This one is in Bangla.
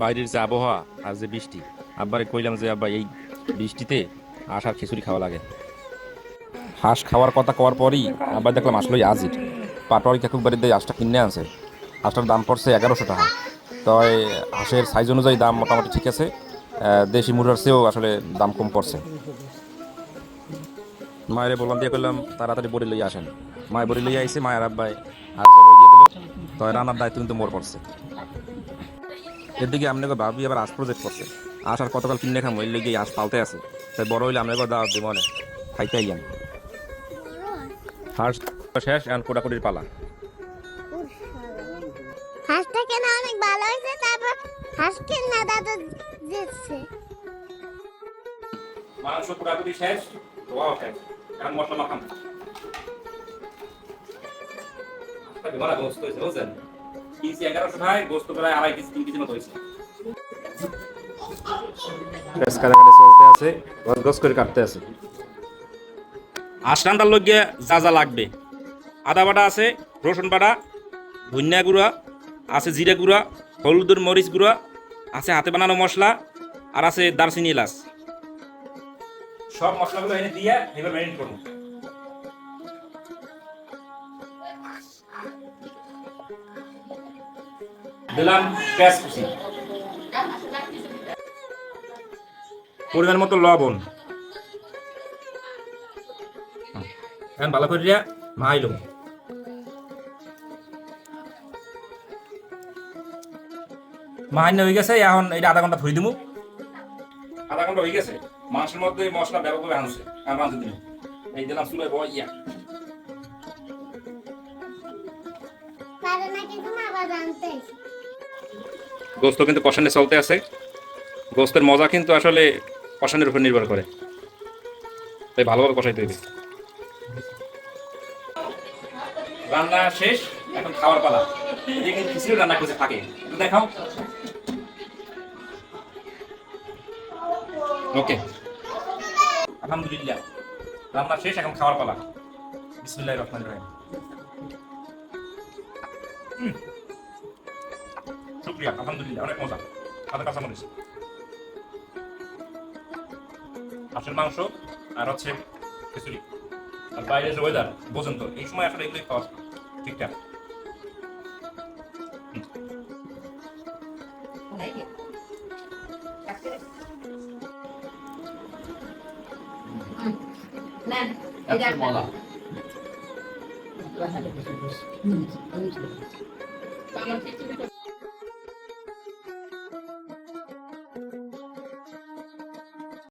বাইরের যে আবহাওয়া আর যে বৃষ্টি, আব্বারে কইলাম যে, আব্বা, এই বৃষ্টিতে হাঁস খিচুড়ি খাওয়া লাগে। হাঁস খাওয়ার কথা কওয়ার পরই আবার দেখলাম আসলে আজির। পাটোয়ারি কাকুর বাড়িতে হাঁসটা কিনে আনছে। হাঁসটার দাম পড়ছে এগারোশো টাকা। তো হাঁসের সাইজ অনুযায়ী দাম মোটামুটি ঠিক আছে। দেশি মুরগার চেয়েও আসলে দাম কম পড়ছে। মায়ের বললাম, দিয়ে করলাম তাড়াতাড়ি বড়ি লইয়া আসেন। মায়ের বড়ি লইয়া আইসে মায়ের আব্বাই হাঁস দিয়ে তো রান্নার দায়িত্ব কিন্তু মোর পড়ছে। এদিকে আপনাকে ভাবি আবার আস প্রজেক্ট করছে। আস আর কতকাল কিনে খাম ওই লেগে আস পালতে আছে। তাই বড় হইলে আপনাকে দাওয়াত দিব মনে খাইতে আইয়ান হাঁস শেষ এখন কোটাকুটির পালা। হাঁসটা কেন অনেক ভালো হয়েছে তারপর হাঁসকে না দাদা দিচ্ছে। মাংস কোটাকুটি শেষ ধোয়াও শেষ। এখন মশলা গোস্ত হয়েছে বুঝছেন? কিনছি এগারোশো টাকায় গোস্ত প্রায় আড়াই কেজি তিন কেজি মতো হয়েছে। পেঁয়াজ কাটাকাটি চলতে আছে গছ গছ করে কাটতে আছে। আশরান্তার লগে যা যা লাগবে। আদা বাটা আছে রসুন বাটা ধনিয়া গুঁড়া আছে জিরা গুঁড়া হলুদের মরিচ গুঁড়া আছে হাতে বানানো মশলা আর আছে দারচিনি এলাচ। সব মশলাগুলো এনে দিয়ে এবার ম্যারিনেট করব। দিলাম পেঁয়াজ কুচি পরিমাণ মতো লবণ। এখন ভালো করে দিয়া মাইলো মাইনে হয়ে গেছে, এখন এটা আধা ঘণ্টা ধুই দিমু। আধা ঘণ্টা হয়ে গেছে মাংসের মধ্যে মশলা ব্যাপকভাবে আনছে, আর রাঁধতে দিন এই দিলাম চুলায় বয় ইয়া পারে কিন্তু না আবার জানতে গোস্ত কিন্তু কষানে চলতে আছে। গোস্তের মজা কিন্তু আসলে কষানের উপর নির্ভর করে। তাই ভালোভাবে কষাইতে হবে। রান্না শেষ, এখন খাওয়ার পালা। কিন্তু খিচুড়ি রান্না করছে থাকে একটু দেখাও। ওকে। আলহামদুলিল্লাহ। রান্না শেষ, এখন খাওয়ার পালা। বিসমুল্লাহ রহমান রহিম। শুক্রিয়া আলহামদুলিল্লাহ অনেক মজা। সাথে কাঁচা মরিচ হাঁসের মাংস আর হচ্ছে খিচুড়ি। আর বাইরের যে ওয়েদার বোঝেন তো এই সময় আসলে এগুলোই খাওয়া ঠিকঠাক। নেন এই